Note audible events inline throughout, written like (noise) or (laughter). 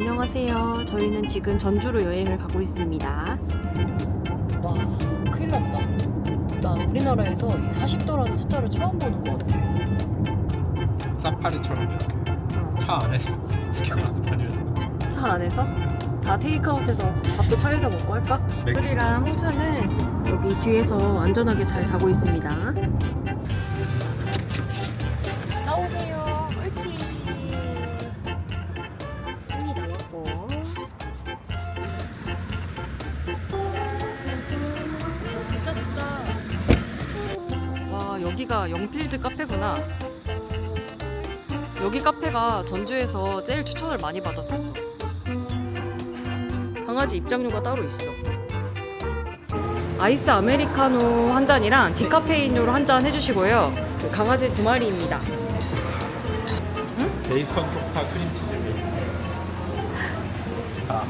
안녕하세요. 저희는 지금 전주로 여행을 가고 있습니다. 와, 큰일 났다. 나 우리나라에서 이 40도라는 숫자를 처음 보는 것 같아. 사파리처럼 이렇게 차 안에서 (laughs) 구경하고 다녀야 되는 차 안에서 다 테이크아웃해서 밥도 차에서 먹고 할까? 맥- 우리랑 홍차는 여기 뒤에서 안전하게 잘 자고 있습니다. 카페구나. 여기 카페가 전주에서 제일 추천을 많이 받았었어. 강아지 입장료가 따로 있어. 아이스 아메리카노 한 잔이랑 디카페인으로 한 잔 해주시고요. 그 강아지 두 마리입니다. 베이컨 쪽파 크림치즈 아,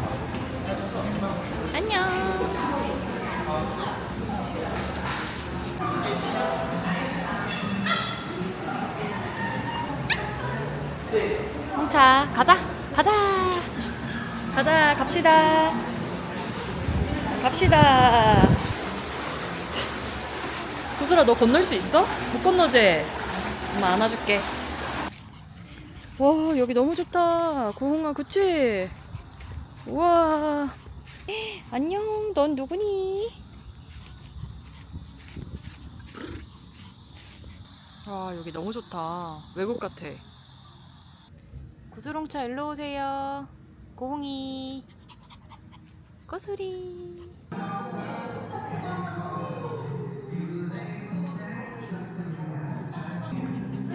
홍차 가자. 가자. 가자. 갑시다. 갑시다. 구슬아 너 건널 수 있어? 못 건너지? 엄마 안아줄게. 와 여기 너무 좋다. 고흥아 그치? 우와. 안녕. 넌 누구니? 아 여기 너무 좋다. 외국 같아 구슬홍차 일로 오세요. 고홍이. 꼬수리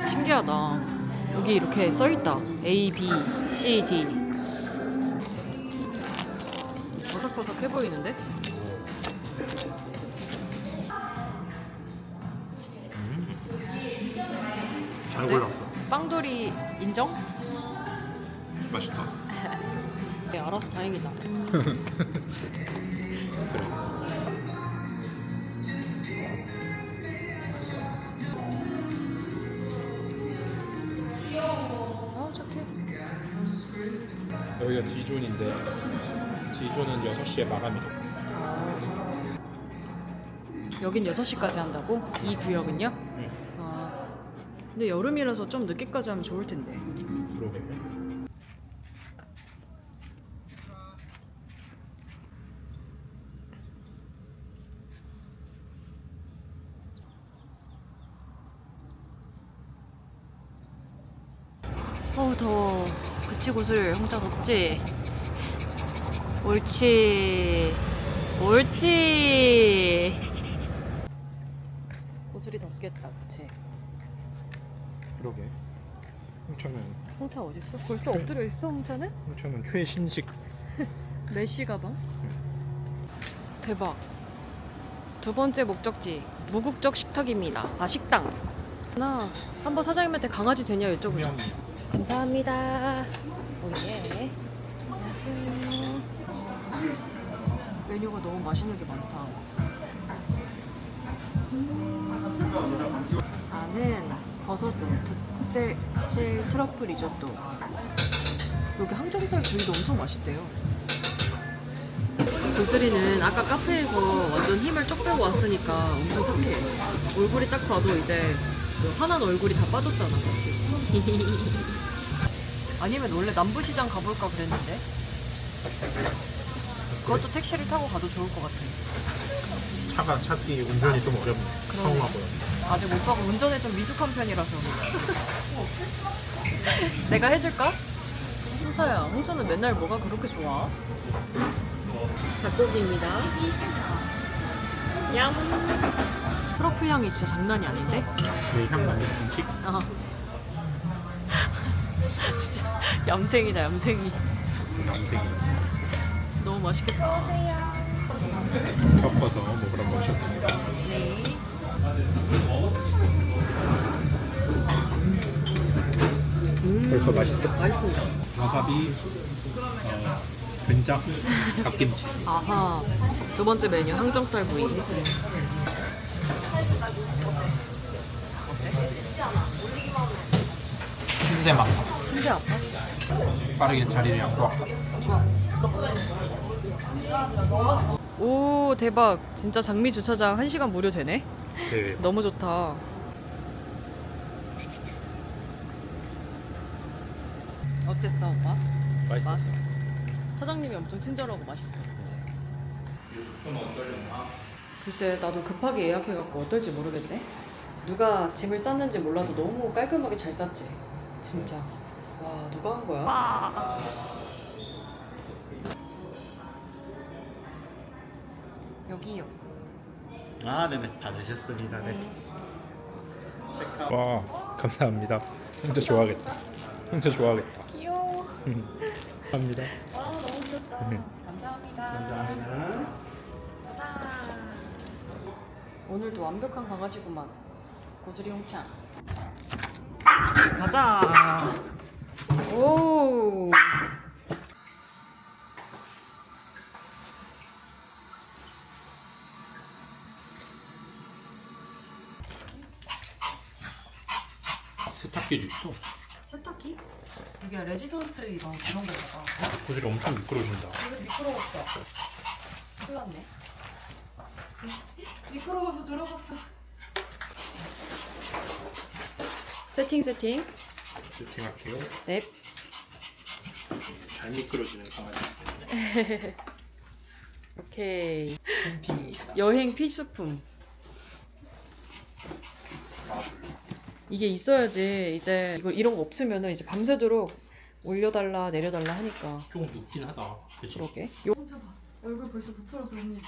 신기하다. 여기 이렇게 써있다. A, B, C, D. 버석버석해 보이는데? 잘 네. 골랐어. 빵돌이 인정? 맛있다 네, 알아서 다행이다. 아 착해. 여기가 D존인데 D존은 6시에 마감이래 여긴 6시까지 한다고? 이 구역은요? 응. 아. 근데 여름이라서 좀 늦게까지 하면 좋을 텐데. 그러게 어우 더워. 그치 구슬 홍차 덥지? 옳지. 옳지. 구슬이 덥겠다, 그치? 그러게 홍차는 홍차 어딨어? 벌써 엎드려 있어 홍차는? 홍차는 최신식 (laughs) 메쉬 가방? 대박. 두 번째 목적지 무국적 식탁입니다. 아 식당. 나 한번 사장님한테 강아지 되냐 여쭤보자. 그냥 감사합니다. 오예. 안녕하세요. 메뉴가 너무 맛있는 게 많다. 나는 버섯 특색 실 트러플 리조또. 여기 항정살 구이도 엄청 맛있대요. 도슬이는 아까 카페에서 완전 힘을 쪽 빼고 왔으니까 엄청 착해. 얼굴이 딱 봐도 이제 그 화난 얼굴이 다 빠졌잖아. 그치? (laughs) 아니면 원래 남부시장 가볼까 그랬는데 그것도 택시를 타고 가도 좋을 것 같아. 차가 찾기 운전이 좀 어렵네 그러네. 성하고요 아직 오빠가 운전에 좀 미숙한 편이라서 (laughs) 내가 해줄까? 홍차야, 홍차는 맨날 뭐가 그렇게 좋아? 닭고기입니다. 얌. 트러플 향이 진짜 장난이 아닌데? 내향 많이 음식 아. (laughs) 진짜 얌생이다, 얌생이. 염색이 너무 맛있겠다. 섞어서 먹으러 모셨습니다 네. 음, 벌써 맛있어? 맛있습니다. 와사비 어, 된장 갓김치 (laughs) 아하. 두 번째 메뉴 항정살 구이. 순대 맛 순대 아파? 빠르게 자리를 양보할까? 오 대박 진짜 장미 주차장 1시간 무료 되네 대회 너무 좋다 어땠어 오빠? 맛있었어. 사장님이 엄청 친절하고 맛있어 그치? 글쎄 나도 급하게 예약해갖고 어떨지 모르겠네 누가 짐을 쌌는지 몰라도 너무 깔끔하게 잘 쌌지 진짜 와 누가 한 거야? 여기요 아, 네네. 받으셨습니다. 네. 와 감사합니다. 혼자 좋아하겠다. 혼자 좋아하겠다. 귀여워 (laughs) 감사합니다. 와 너무 좋다 감사합니다 감사합니다. 가자 오늘도 완벽한 강아지구만 고수리 홍창 가자 (laughs) 오 세탁기도 있어. 세탁기? 이게 레지던스 이거 그런 거잖아 고질이 엄청 미끄러진다. 이거 미끄러웠다 큰일 났네 (laughs) 미끄러워서 들어갔어 세팅 세팅 세팅할게요. 넵 잘 미끄러지는 강아지. (laughs) 오케이 캠핑 여행 필수품. 이게 있어야지 이제 이거 이런 거 없으면은 이제 밤새도록 올려달라 내려달라 하니까 조금 늦긴 하다. 그치? 그러게 요... 혼자 봐 얼굴 벌써 부풀어서 언니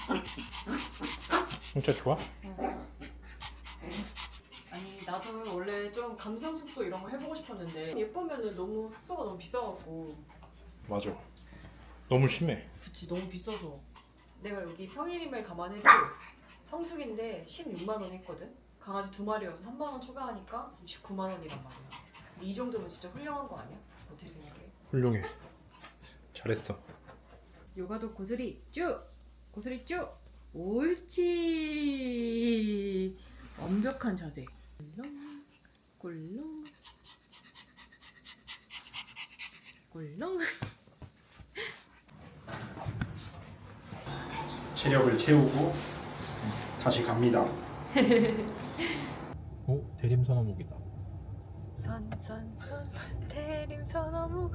진짜 좋아? 아니 나도 원래 좀 감성 숙소 이런 거 해보고 싶었는데 예쁘면은 너무 숙소가 너무 비싸갖고 맞아. 너무 심해. 그치 너무 비싸서 내가 여기 평일임을 감안해도 성수기인데 16만 원 했거든 강아지 두 마리여서 3만 원 추가하니까 지금 19만 원이란 말이야 이 정도면 진짜 훌륭한 거 아니야? 어떻게 생각해? 훌륭해. 잘했어. 요가도 고스리 쭉! 고스리 쭉! 옳지! 완벽한 자세. 꿀렁, 꿀렁, 꿀렁. (laughs) 체력을 채우고 다시 갑니다. 오 대림 선 어묵이다. 선선선. 대림선 어묵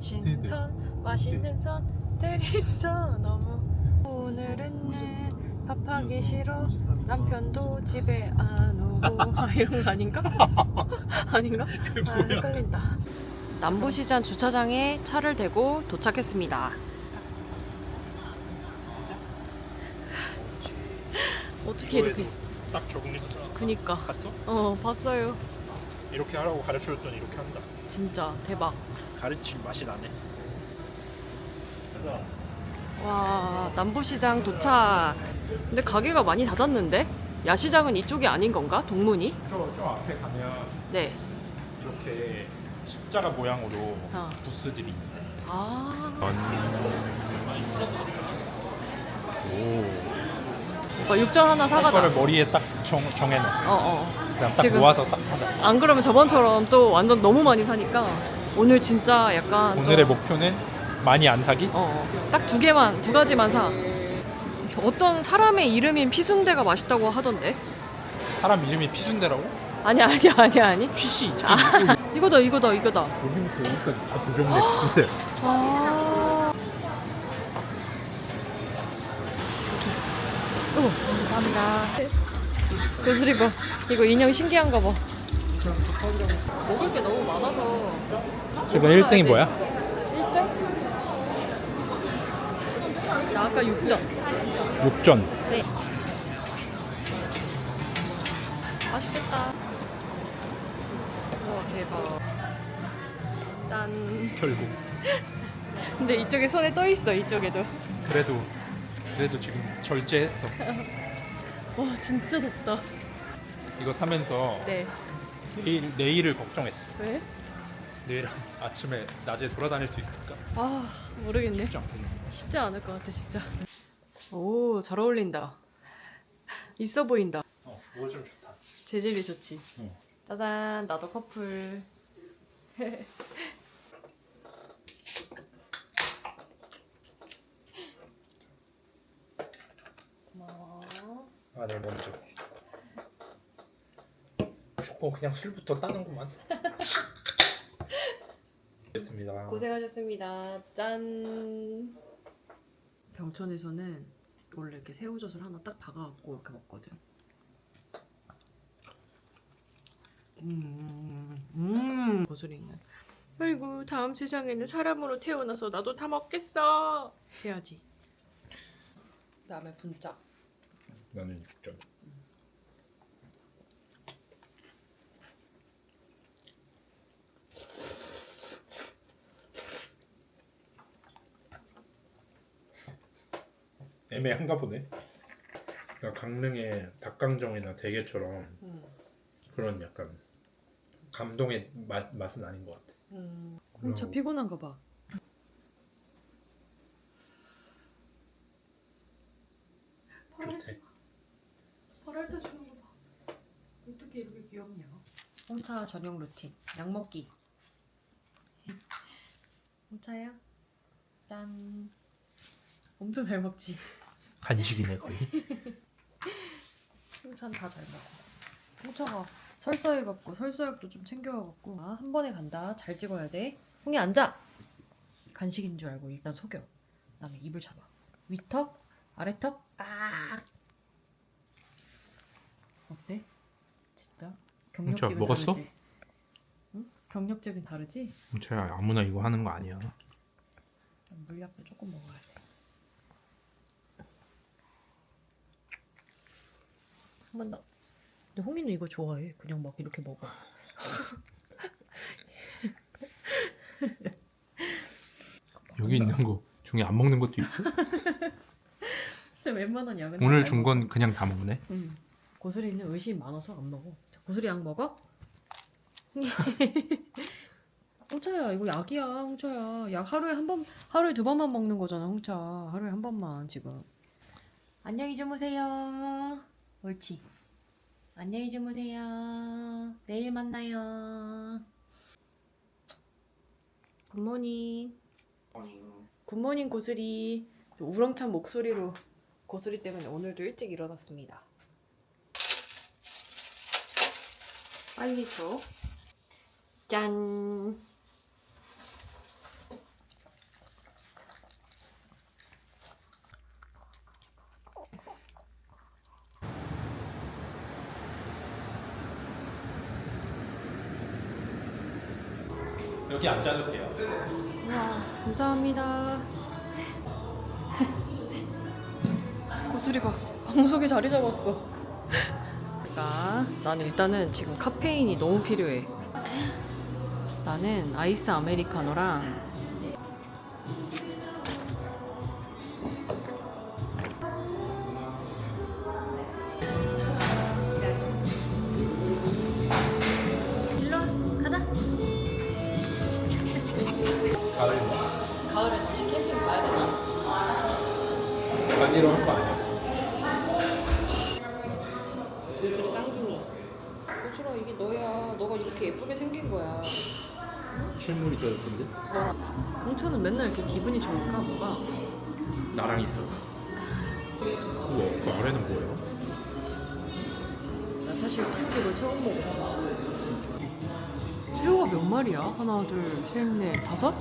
신선 맛있는 선. 대림선 어묵 오늘은 밥하기 싫어 남편도 집에 안 오고 (laughs) 아, 이런 거 아닌가? (laughs) 아닌가? 아, 헷갈린다 남부시장 주차장에 차를 대고 도착했습니다 어떻게 이렇게 딱 적응했어. 그니까 갔어? 어 봤어요 이렇게 하라고 가르쳐줬더니 이렇게 한다. 진짜 대박 가르친 맛이 나네. 와 남부시장 도착 근데 가게가 많이 닫았는데 야시장은 이쪽이 아닌 건가 동문이 저, 저 앞에 가면 네 이렇게 십자가 모양으로 어. 부스들이 있대. 아 오. 오빠 육전 하나 사가자 이거를 머리에 딱 정, 정해놔. 어 어 그냥 딱 지금- 모아서 싹 사자. 안 그러면 저번처럼 또 완전 너무 많이 사니까 오늘 진짜 약간 오늘의 좀- 목표는 많이 안 사기? 어 딱 두 개만 두 가지만 사 어떤 사람의 이름인 피순대가 맛있다고 하던데 사람 이름이 피순대라고? 아니야 아니야 아니야 아니 피시 아 이거다 이거다 이거다 여기부터 여기까지 다 조정돼 피순대. 아. 어머, 감사합니다. 교수리 봐. 이거 인형 신기한가 봐. 먹을 게 너무 많아서. 지금 1등이 뭐야? 1등? 나 아까 6점. 육전. 네. 맛있겠다. 우와, 대박. 짠. 결국. (laughs) 근데 이쪽에 손에 떠 있어, 이쪽에도. 그래도 그래도 지금 절제했어. 와, 진짜 덥다. 이거 사면서 네. 내일 내일을 걱정했어. 왜? 내일 (laughs) 아침에 낮에 돌아다닐 수 있을까? 아 모르겠네. 쉽지 쉽지 않을 것 같아 진짜. 오 잘 어울린다. 있어 보인다. 어, 이거 좀 좋다. 재질이 좋지. 응. 짜잔 나도 커플. 아, 내 먼저. 어, 그냥 술부터 따는구만. (laughs) 됐습니다. 고생하셨습니다. 짠. 병천에서는 원래 이렇게 새우젓을 하나 딱 박아갖고 이렇게 먹거든. 음, 음. 고수리는. 아이고 다음 세상에는 사람으로 태어나서 나도 다 먹겠어. 해야지. 그다음에 분짜. 나는 6점. 애매한가 보네. 그러니까 강릉의 닭강정이나 대게처럼 음. 그런 약간 감동의 맛, 맛은 아닌 것 같아. 음. 홍차 피곤한가 봐. 좋대. 발할 때 주는 거 봐. 어떻게 이렇게 귀엽냐? 홍차 전용 루틴. 약 먹기. (laughs) 홍차야? 짠. 엄청 잘 먹지. 간식이네 거의. (laughs) 홍차는 다잘 먹어. 홍차가 설사해갖고 설사약도 좀 챙겨와갖고 아, 한 번에 간다. 잘 찍어야 돼. 홍이 앉아. 간식인 줄 알고 일단 속여. 그다음에 입을 잡아. 위턱, 아래턱, 깍. 어때? 진짜 경력직은 먹었어? 다르지. 응? 경력직은 다르지? 제가 아무나 이거 하는 거 아니야. 물약도 조금 먹어야 돼. 한 번 더. 근데 홍이는 이거 좋아해. 그냥 막 이렇게 먹어. (laughs) 여기 있는 거 중에 안 먹는 것도 있어? (laughs) 진짜 웬만한 약은 오늘 다준건 그냥 다 먹네. 응. 고수리는 의심 많아서 안 먹어. 자, 고수리 약 먹어? (laughs) 홍차야 이거 약이야 홍차야 약 하루에 한 번 하루에 두 번만 먹는 거잖아 홍차 하루에 한 번만 지금 안녕히 주무세요 옳지. 안녕히 주무세요. 내일 만나요. 굿모닝 굿모닝 고수리. 우렁찬 목소리로 고수리 때문에 오늘도 일찍 일어났습니다. 빨리 줘. 짠. 여기 앉아도 돼요. 와, 감사합니다. (laughs) 고수리가 방석에 자리 잡았어. 나, 난 일단은 지금 카페인이 너무 필요해. 나는 아이스 아메리카노랑 출물이 더 예쁜데? 홍차는 맨날 이렇게 기분이 좋을까 뭐가? 나랑 있어서. 우와, 그 아래는 뭐예요? 나 사실 새우를 처음 먹어. 새우가 몇 마리야? 하나, 둘, 셋, 넷, 다섯?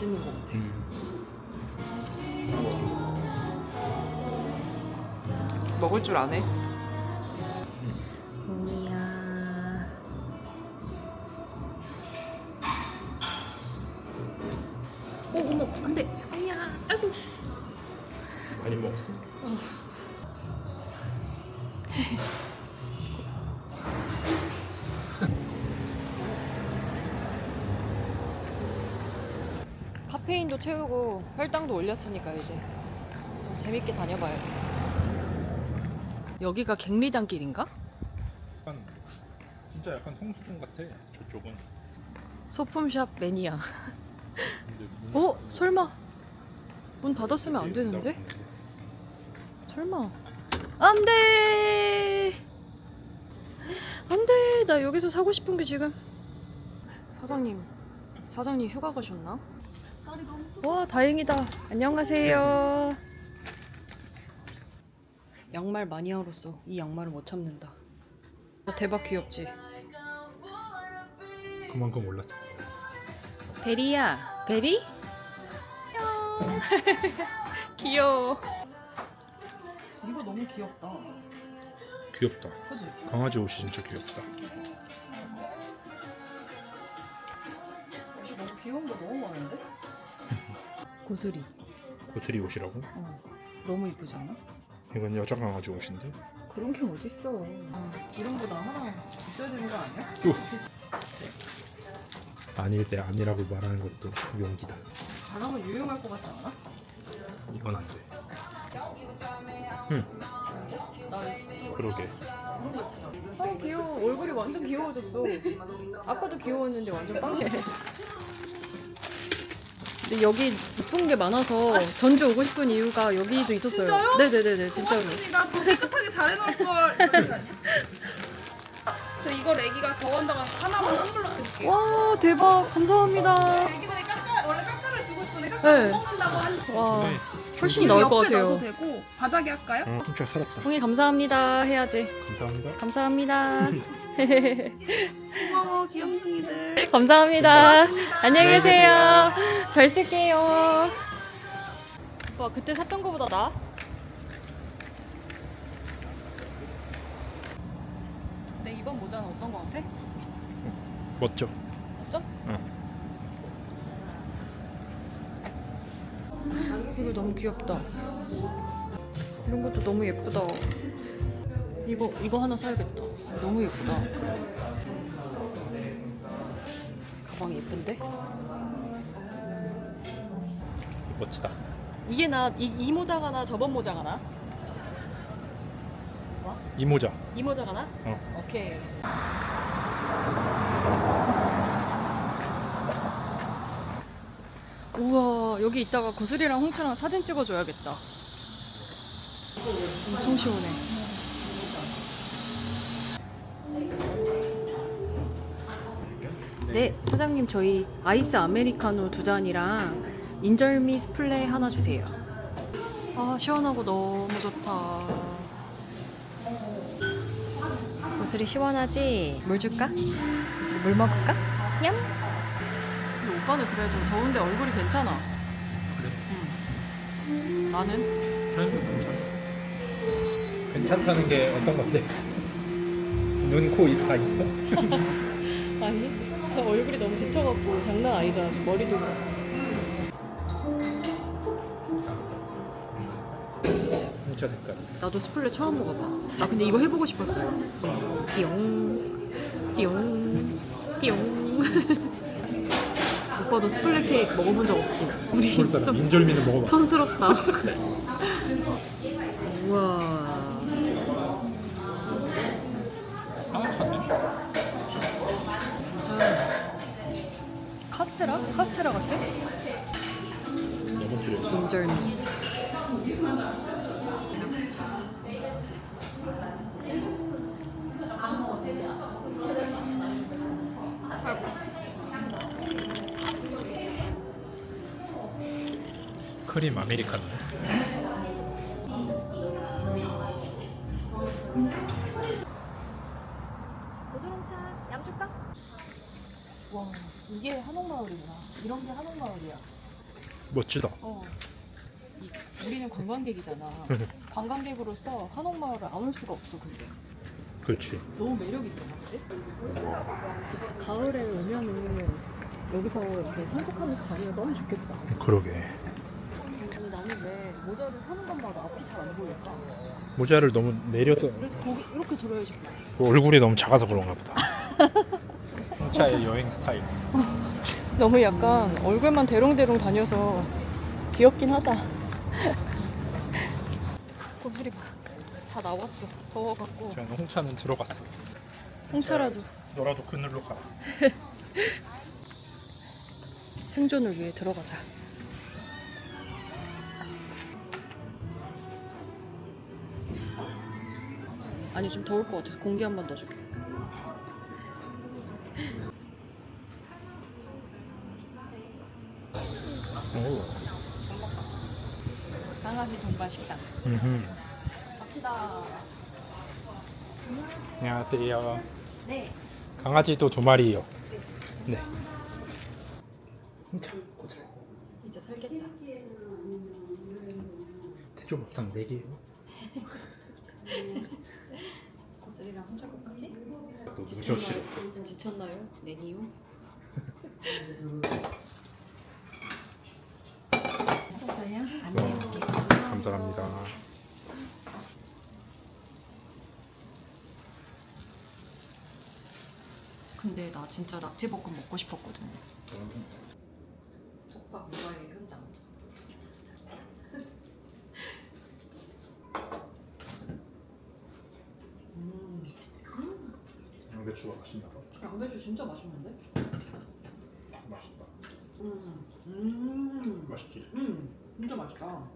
맛있는 거 같아. 음. 먹을 줄 아네. 채우고 혈당도 올렸으니까 이제 좀 재밌게 다녀봐야지. 여기가 갱리단 길인가? 진짜 약간 성수동 같아. 저쪽은. 소품샵 매니아. 근데 문- 어? 설마? 문 닫았으면 안 되는데? 설마? 안 돼! 안 돼! 나 여기서 사고 싶은 게 지금. 사장님, 사장님 휴가 가셨나? 와, 다행이다. 안녕하세요. 양말 마니아로서 이 양말을 못 참는다. 아, 대박 귀엽지? 그만큼 올랐어. 베리야, 베리? 안녕. (laughs) 귀여워. 이거 너무 귀엽다. 귀엽다. 그지? 강아지 옷이 진짜 귀엽다. 옷이 너무 귀여운 거 너무 많은데? 고슬이. 고트리 옷이라고? 어. 너무 이쁘지 않아? 이건 여자 강아지 옷인데. 그런 게 어딨어. 아, 이런 거 나 하나 있어야 되는 거 아니야? 아닐 때 아니라고 말하는 것도 용기다. 잘하면 유용할 것 같지 않아? 이건 안 돼. 나 그러게. 아 귀여워. 얼굴이 완전 귀여워졌어. 아까도 귀여웠는데 완전 빵이야. (laughs) 근데 여기 예쁜 게 많아서 전주 오고 싶은 이유가 여기도 있었어요. 진짜요? 네네네네 진짜로. 나더 깨끗하게 잘 해놓을 걸. 이러는 거 아니야? 저 이거 레기가 더원다가 하나만 선물로 드릴게요. 와 대박 감사합니다. 레기들이 깎아 원래 깎아를 주고 싶은데 깎아 네. 못 먹는다고 한. 와 네. 훨씬 나을 것 옆에 넣어도 같아요. 되고 바닥에 할까요? 어, 진짜 살았다. 형이 감사합니다 해야지. 감사합니다. 감사합니다. (laughs) 고마워 귀염둥이들. 감사합니다. 안녕히 계세요. 잘 쓸게요. 오빠 그때 샀던 거보다 나? 내 이번 모자는 어떤 거 같아? 멋져. 맞죠? 응. 이거 너무 귀엽다. 이런 것도 너무 예쁘다. 이거 이거 하나 사야겠다. 너무 예쁘다. 가방 예쁜데? 멋지다. 이게 나이이 모자가 나 저번 모자가 나? 이 모자. 이 모자가 나? 어. 오케이. 우와 여기 이따가 고슬이랑 홍차랑 사진 찍어줘야겠다. 엄청 시원해. 네 사장님 저희 아이스 아메리카노 두 잔이랑 인절미 스플레이 하나 주세요. 아 시원하고 너무 좋다. 고슬이 시원하지? 물 줄까? 고슬이 물 먹을까? 냠. 근데 오빠는 그래도 더운데 얼굴이 괜찮아. 그래? 응. 나는 그래도 괜찮아. 괜찮다는 게 어떤 건데? 눈, 코다 있어? (laughs) 아니 저 얼굴이 너무 지쳐갖고 장난 아니잖아. 머리도 홍차 색깔. 나도 스플레 처음 먹어봐. 나 근데 이거 해보고 싶었어요. 띠용, 띠용, 띠용. (laughs) 오빠도 스플레 케이크 먹어본 적 없지? 우리 좀 인절미는 먹어봐. 촌스럽다. (laughs) 크림 아메리카노. 고스롱차 양 줄까? 와 이게 한옥마을이구나. 이런 게 한옥마을이야. 멋지다. 어. 이- 우리는 관광객이잖아. (laughs) 관광객으로서 한옥마을을 안 올 수가 없어 근데. 그렇지. 너무 매력 있잖아, 그지? 가을에 오면은 여기서 이렇게 산책하면서 다니면 너무 좋겠다. 그러게. 모자를 사는 것마다 앞이 잘 안 보일까? 모자를 너무 내려서 거기 이렇게 들어야지. 얼굴이 너무 작아서 그런가 보다. (laughs) 홍차의 여행 스타일. (laughs) 너무 약간 얼굴만 대롱대롱 다녀서 귀엽긴 하다. (laughs) 꼬부리 봐. 다 나왔어. 더워갖고 저는 홍차는 들어갔어. 홍차라도 너라도 그늘로 가라. 생존을 위해 들어가자. 아니 좀 더울 것 같아서 공기 한 번 넣어줄게. 오. 강아지 동반 식당. 음. 갑시다. 안녕하세요. 네. 강아지도 두 마리요. 네. 자, 고슬. 이제 살겠다. 대조밥상 네 개요. 고슬이랑 혼자 것까지? 또 무셔 싫어. 지쳤나요? 메뉴? 했어요? 감사합니다. 근데 나 진짜 낙지볶음 먹고 싶었거든. 속박 무가의 현장. 음, 양배추가 맛있나 봐. 양배추 진짜 맛있는데? 맛있다. 음, 음, 맛있지? 음, 진짜 맛있다.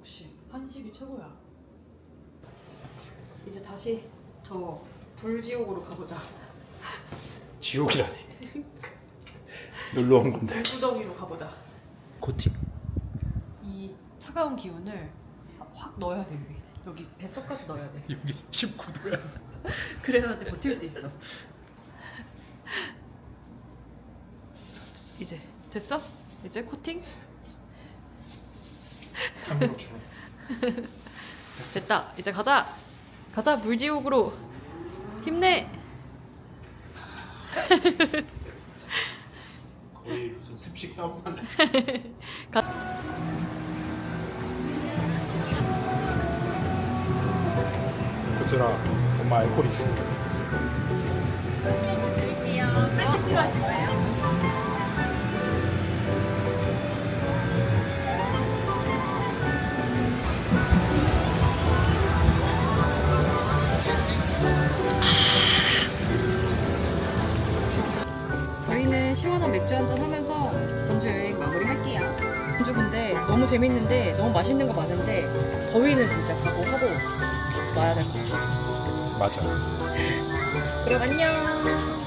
역시 한식이 최고야. 이제 다시 저 불지옥으로 가보자. 지옥이라니. 놀러 온 건데. 불구덩이로 가보자. 코팅. 이 차가운 기운을 확 넣어야 돼 여기. 여기 뱃속까지 넣어야 돼. 여기 19도야. (laughs) 그래야지 버틸 수 있어. 이제 됐어? 이제 코팅? 주. (laughs) 됐다. 이제 가자. 가자 물지옥으로 힘내. (laughs) 거의 무슨 습식 싸움 하네. (laughs) 고슬아, 엄마 알코올 이슈. 저 재밌는데 너무 맛있는 거 많은데 더위는 진짜 각오하고 놔야 될 것 같아요. 맞아. 그럼 안녕.